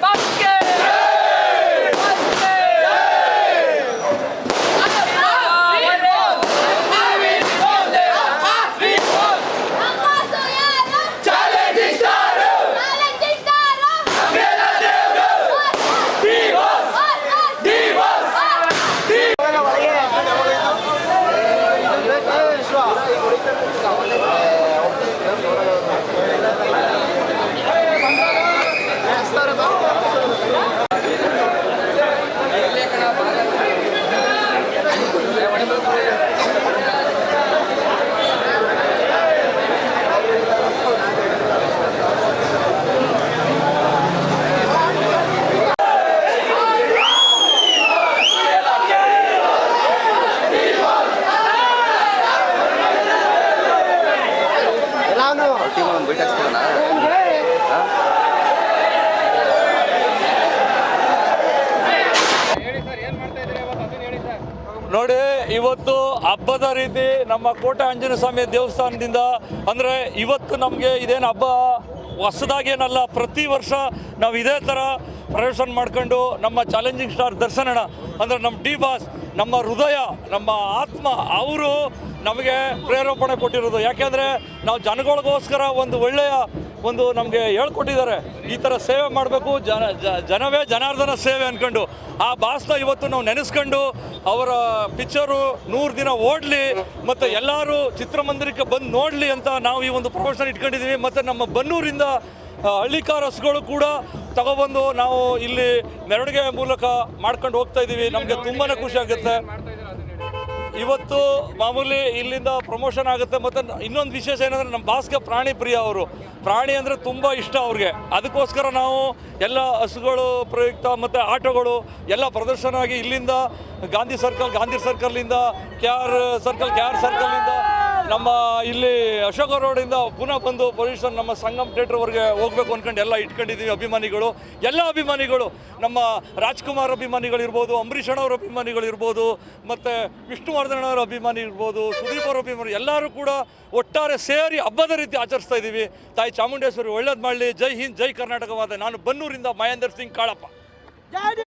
Baske! Team ಒಂದು bite ಹಾಕ್ಸ್ಕೊಳ್ಳೋಣ ನೋಡಿ, ಇವತ್ತು ಹಬ್ಬದ ರೀತಿ ನಮ್ಮ ಕೋಟೆ ಆಂಜನೇಯ ಸ್ವಾಮಿ ದೇವಸ್ಥಾನದಿಂದ, ಅಂದರೆ ಇವತ್ತು ನಮಗೆ ಇದೇನು ಹಬ್ಬ ಹೊಸದಾಗೇನಲ್ಲ, ಪ್ರತಿ ವರ್ಷ ನಾವು ಇದೇ ಥರ ಪ್ರದರ್ಶನ ಮಾಡ್ಕೊಂಡು ನಮ್ಮ ಚಾಲೆಂಜಿಂಗ್ ಸ್ಟಾರ್ ದರ್ಶನಣ ಅಂದರೆ ನಮ್ಮ ಡಿ ಬಾಸ್ ನಮ್ಮ ಹೃದಯ, ನಮ್ಮ ಆತ್ಮ, ಅವರು ನಮಗೆ ಪ್ರೇರೇಪಣೆ ಕೊಟ್ಟಿರೋದು. ಯಾಕೆಂದರೆ ನಾವು ಜನಗಳಿಗೋಸ್ಕರ ಒಂದು ಒಳ್ಳೆಯ ಒಂದು ನಮಗೆ ಹೇಳ್ಕೊಟ್ಟಿದ್ದಾರೆ. ಈ ಥರ ಸೇವೆ ಮಾಡಬೇಕು. ಜನ ಜನವೇ ಜನಾರ್ದನ ಸೇವೆ ಅಂದ್ಕೊಂಡು ಆ ಬಾಸ್ನ ಇವತ್ತು ನಾವು ನೆನೆಸ್ಕೊಂಡು ಅವರ ಪಿಕ್ಚರು ನೂರು ದಿನ ಓಡಲಿ ಮತ್ತು ಎಲ್ಲರೂ ಚಿತ್ರಮಂದಿರಕ್ಕೆ ಬಂದು ನೋಡಲಿ ಅಂತ ನಾವು ಈ ಒಂದು ಪ್ರೊಫೆಷನ್ ಇಟ್ಕೊಂಡಿದ್ದೀವಿ. ಮತ್ತು ನಮ್ಮ ಬನ್ನೂರಿಂದ ಹಳ್ಳಿಕಾರಸ್ಗಳು ಕೂಡ ತಗೊಬಂದು ನಾವು ಇಲ್ಲಿ ಮೆರವಣಿಗೆ ಮೂಲಕ ಮಾಡ್ಕೊಂಡು ಹೋಗ್ತಾ ಇದ್ದೀವಿ. ನಮಗೆ ತುಂಬಾ ಖುಷಿ ಆಗುತ್ತೆ. ಇವತ್ತು ಮಾಮೂಲಿ ಇಲ್ಲಿಂದ ಪ್ರಮೋಷನ್ ಆಗುತ್ತೆ. ಮತ್ತು ಇನ್ನೊಂದು ವಿಶೇಷ ಏನಂದರೆ ನಮ್ಮ ಬಾಸ್ಗೆ ಪ್ರಾಣಿ ಪ್ರಿಯ ಅವರು. ಪ್ರಾಣಿ ಅಂದರೆ ತುಂಬ ಇಷ್ಟ ಅವ್ರಿಗೆ. ಅದಕ್ಕೋಸ್ಕರ ನಾವು ಎಲ್ಲ ಹಸುಗಳು ಪ್ರಯುಕ್ತ ಮತ್ತು ಆಟೋಗಳು ಎಲ್ಲ ಪ್ರದರ್ಶನ ಆಗಿ ಇಲ್ಲಿಂದ Gandhi circle Gandhi ಸರ್ಕಲ್ಲಿಂದ K R circle K R ಸರ್ಕಲ್ಲಿಂದ ನಮ್ಮ ಇಲ್ಲಿ ಅಶೋಕ ರೋಡಿಂದ ಪುನಃ ಬಂದು ಪೊಸಿಷನ್ ನಮ್ಮ ಸಂಗಮ್ ಥಿಯೇಟ್ರ್ವರೆಗೆ ಹೋಗ್ಬೇಕು ಅಂದ್ಕೊಂಡು ಎಲ್ಲ ಇಟ್ಕೊಂಡಿದ್ದೀವಿ ಅಭಿಮಾನಿಗಳು. ಎಲ್ಲ ಅಭಿಮಾನಿಗಳು, ನಮ್ಮ ರಾಜ್ಕುಮಾರ್ ಅಭಿಮಾನಿಗಳಿರ್ಬೋದು, ಅಂಬರೀಷ್ ಅಣ್ಣವ್ರ ಅಭಿಮಾನಿಗಳಿರ್ಬೋದು, ಮತ್ತು ವಿಷ್ಣುವರ್ಧನ್ ಅವರ ಅಭಿಮಾನಿ ಇರ್ಬೋದು ಸುದೀಪ್ ಅವರ ಅಭಿಮಾನಿ, ಎಲ್ಲರೂ ಕೂಡ ಒಟ್ಟಾರೆ ಸೇರಿ ಹಬ್ಬದ ರೀತಿ ಆಚರಿಸ್ತಾ ಇದ್ದೀವಿ. ತಾಯಿ ಚಾಮುಂಡೇಶ್ವರಿ ಒಳ್ಳೇದು ಮಾಡಲಿ. ಜೈ ಹಿಂದ್, ಜೈ ಕರ್ನಾಟಕವಾದ. ನಾನು ಬನ್ನೂರಿಂದ ಮಹೇಂದ್ರ ಸಿಂಗ್ ಕಾಳಪ್ಪ.